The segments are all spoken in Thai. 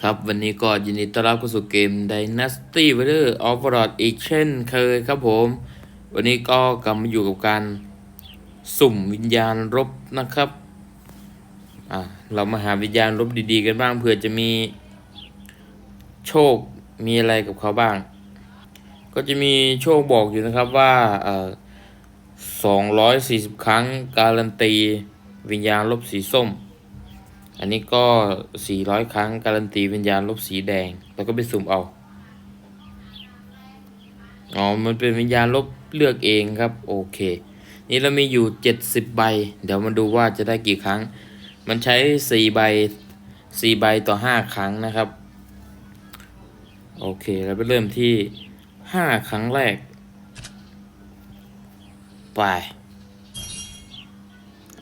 ครับวันนี้ก็ยินดีต้อนรับเข้าสู่เกม Dynasty Warrior of w a r อีกเช่นเคยครับผม วันนี้ก็กลับมาอยู่กับการสุ่มวิญญาณรบนะครับอะเรามาหาวิญญาณรบดีๆกันบ้างเผื่อจะมีโชคมีอะไรกับเขาบ้าง ก็จะมีโชคบอกอยู่นะครับว่าเอ่อ240 ครั้งการันตี วิญญาณลบสีส้ม อันนี้ก็ 400 ครั้งการันตีวิญญาณลบสีแดง แล้วก็ไปสุ่มเอา อ๋อ มันเป็นวิญญาณลบเลือกเองครับ โอเค นี่เรามีอยู่ 70 ใบ เดี๋ยวมาดูว่าจะได้กี่ครั้ง มันใช้ 4 ใบ 4 ใบต่อ 5 ครั้งนะครับ โอเค เราไปเริ่มที่ 5 ครั้งแรก ไป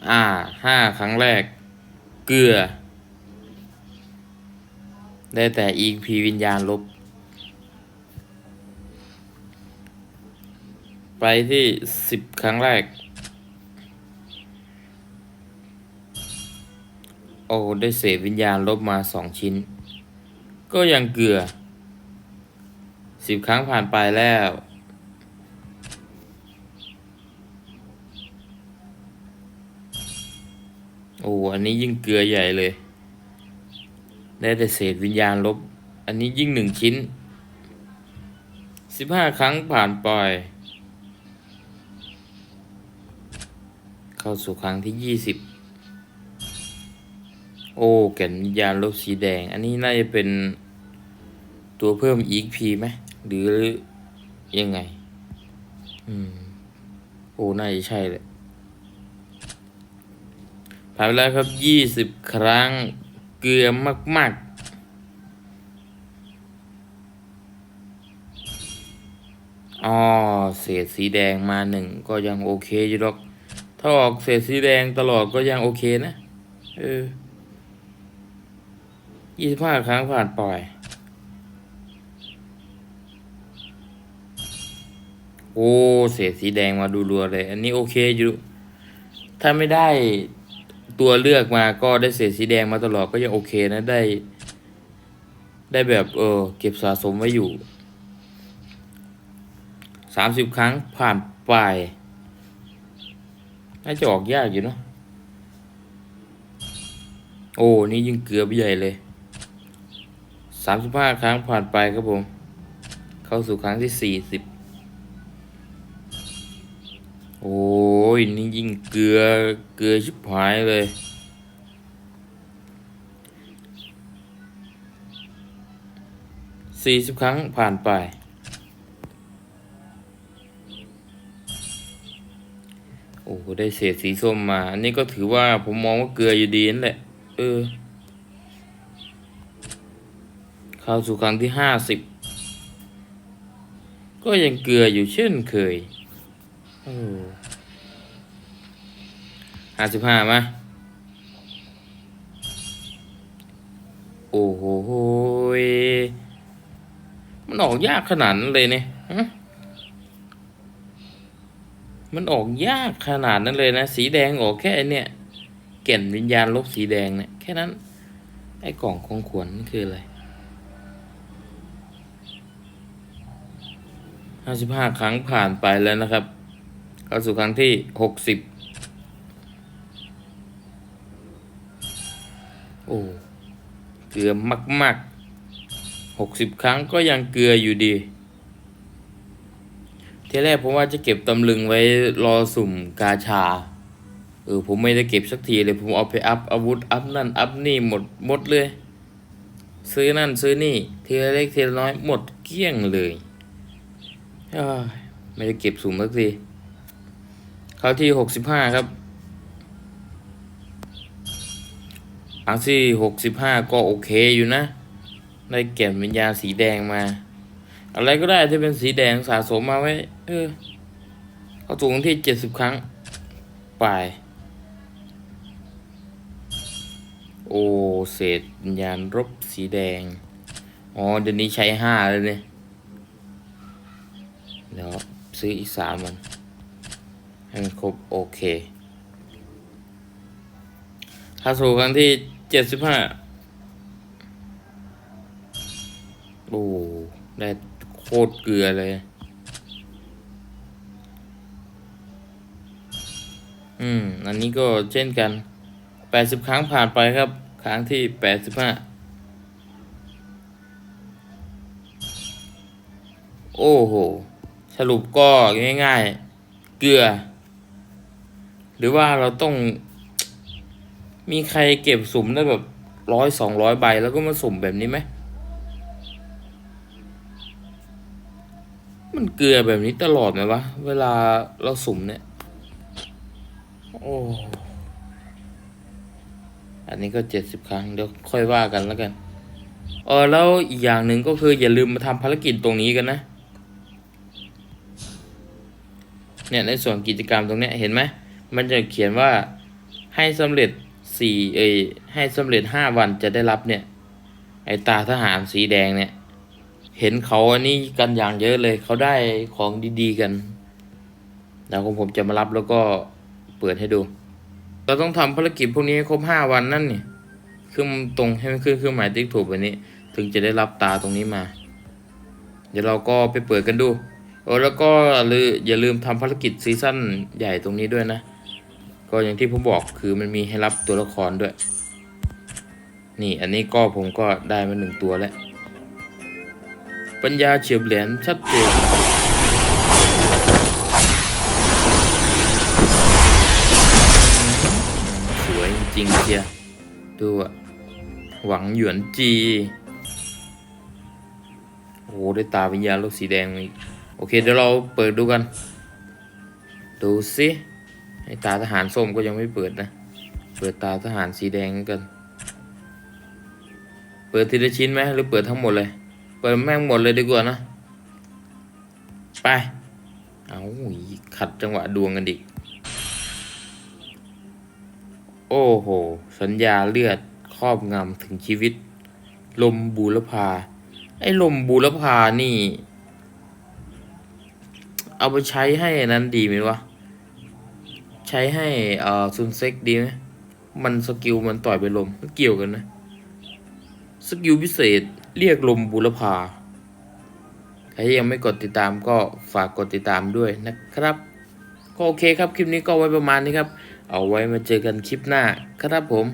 อ่า 5 ครั้งแรก เกลือ ได้แต่ EP วิญญาณลบ ไปที่สิบครั้งแรก โอ้ ได้เศษวิญญาณลบมาสองชิ้น ก็ยังเกลือสิบครั้งผ่านไปแล้ว โอ้อันนี้ยิ่งเกลือใหญ่เลย ได้แต่เศษวิญญาณลบ อันนี้ยิ่งหนึ่งชิ้นสิบห้าครั้งผ่านไปเข้าสู่ครั้งที่ยี่สิบโอ้แก่นวิญญาณลบสีแดง อันนี้น่าจะเป็นตัวเพิ่ม EXP ไหมหรือยังไง อืม โอ้ น่าจะใช่เลย ผ่านไปแล้วครับยี่สิบครั้งเกลือมาก ๆอ๋อเศษสีแดงมาหนึ่งก็ยังโอเคอยู่หรอก ถ้าออกเศษสีแดงตลอดก็ยังโอเคนะเออยี่สิบห้าครั้งผ่านไปโอ้เศษสีแดงมาดูรัวเลย อันนี้โอเคอยู่ ถ้าไม่ได้ ตัวเลือกมาก็ได้เศษสีแดงมาตลอดก็ยังโอเคนะได้ ได้แบบเออเก็บสะสมไว้อยู่สามสิบครั้งผ่านไปน่าจะออกยากอยู่เนาะโอ้นี่ยิ่งเกือบใหญ่เลยสามสิบห้าครั้งผ่านไปครับผม เข้าสู่ครั้งที่สี่สิบ โอ้ยนี่ยิ่งเกลือเกลือชิบหายเลย สี่สิบครั้งผ่านไป โอ้โหได้เศษสีส้มมา อันนี้ก็ถือว่าผมมองว่าเกลืออยู่ดีนั่นแหละ เออ เข้าสู่ครั้งที่ห้าสิบ ก็ยังเกลืออยู่เช่นเคย ห้าสิบห้ามา โอ้โหมันออกยากขนาดนั้นเลยเนี่ยมันออกยากขนาดนั้นเลยนะ สีแดงออกแค่เนี่ยแก่นวิญญาณลบสีแดงเนี่ยแค่นั้น ไอ้กล่องของขวนี่คืออะไรห้าสิบห้าครั้งผ่านไปแล้วนะครับ เข้าสู่ครั้งที่หกสิบโอ้ เกลือมากๆหกสิบครั้งก็ยังเกลืออยู่ดีทีแรกผมว่าจะเก็บตำลึงไว้รอสุ่มกาชา เออผมไม่ได้เก็บสักทีเลยผมเอาไปอัพอาวุธอัพนั่นอัพนี่หมดหมดเลย ซื้อนั่นซื้อนี่ทีละเล็กทีละน้อยหมดเกลี้ยงเลยเอ้ยไม่ได้เก็บสุ่มสักที เข้าที่หกสิบห้าครับครั้งที่หกสิบห้าก็โอเคอยู่นะ ได้แก่นวิญญาณสีแดงมา อะไรก็ได้ที่เป็นสีแดงสะสมมาไว้ เออเขาสูงที่เจ็ดสิบครั้ง ไป โอ้เศษวิญญาณรบสีแดง อ๋อ เดี๋ยวนี้ใช้ห้าเลยเนี่ย เดี๋ยวซื้ออีกสามมัน ให้มันครบโอเคเข้าสู่ครั้งที่เจ็ดสิบห้าโอ้ได้โคตรเกลือเลย อืม อันนี้ก็เช่นกันแปดสิบครั้งผ่านไปครับ ครั้งที่แปดสิบห้าโอ้โห สรุปก็ง่ายๆ เกลือ หรือว่าเราต้อง มีใครเก็บสุ่มได้แบบร้อยสองร้อยใบแล้วก็มาสุ่มแบบนี้ไหมมันเกลือแบบนี้ตลอดไหมวะ เวลาเราสุ่มเนี่ย โอ้อันนี้ก็เจ็ดสิบครั้งเดี๋ยวค่อยว่ากันแล้วกัน เออแล้วอีกอย่างหนึ่งก็คืออย่าลืมมาทำภารกิจตรงนี้กันนะ เนี่ยในส่วนกิจกรรมตรงเนี้ยเห็นไหม มันจะเขียนว่าให้สำเร็จสี่เอให้สำเร็จห้าวันจะได้รับเนี่ย ไอตาทหารสีแดงเนี่ย เห็นเขาอันนี้กันอย่างเยอะเลยเขาได้ของดีๆกันเดี๋ยวของผมจะมารับแล้วก็เปิดให้ดู เราต้องทำภารกิจพวกนี้ให้ครบห้าวันนั่นนี่ขึ้นตรงให้มันขึ้นเครื่องหมายติ๊กถูกแบบนี้ ถึงจะได้รับตาตรงนี้มา เดี๋ยวเราก็ไปเปิดกันดูโอ้แล้วก็ลืออย่าลืมทำภารกิจซีซั่นใหญ่ตรงนี้ด้วยนะ ก็อย่างที่ผมบอกคือมันมีให้รับตัวละครด้วย นี่อันนี้ก็ผมก็ได้มาหนึ่งตัวแล้ว ปัญญาเฉียบแหลมชัดเจนสวยจริงเชียดูอะหวังหยวนจีโอ้โหได้ตาวิญญาณลูกสีแดงอีก โอเคเดี๋ยวเราเปิดดูกัน ดูสิ อตาทหารส้มก็ยังไม่เปิดนะ เปิดตาทหารสีแดงกันเปิดทีละชิ้นไหมหรือเปิดทั้งหมดเลย เปิดแม่งหมดเลยดีกว่านะ ไป เอาอีกขัดจังหวะดวงกันดิโอ้โห สัญญาเลือดครอบงำถึงชีวิต ลมบูรพา ไอ้ลมบูรพานี่ เอาไปใช้ให้นั้นดีไหมวะ ใช้ให้อ่าซุนเซ็กดีไหมมันสกิลมันต่อยไปลมมันเกี่ยวกันนะ สกิลพิเศษเรียกลมบุรพาใครยังไม่กดติดตามก็ฝากกดติดตามด้วยนะครับ ก็โอเคครับคลิปนี้ก็ไว้ประมาณนี้ครับ เอาไว้มาเจอกันคลิปหน้าครับผม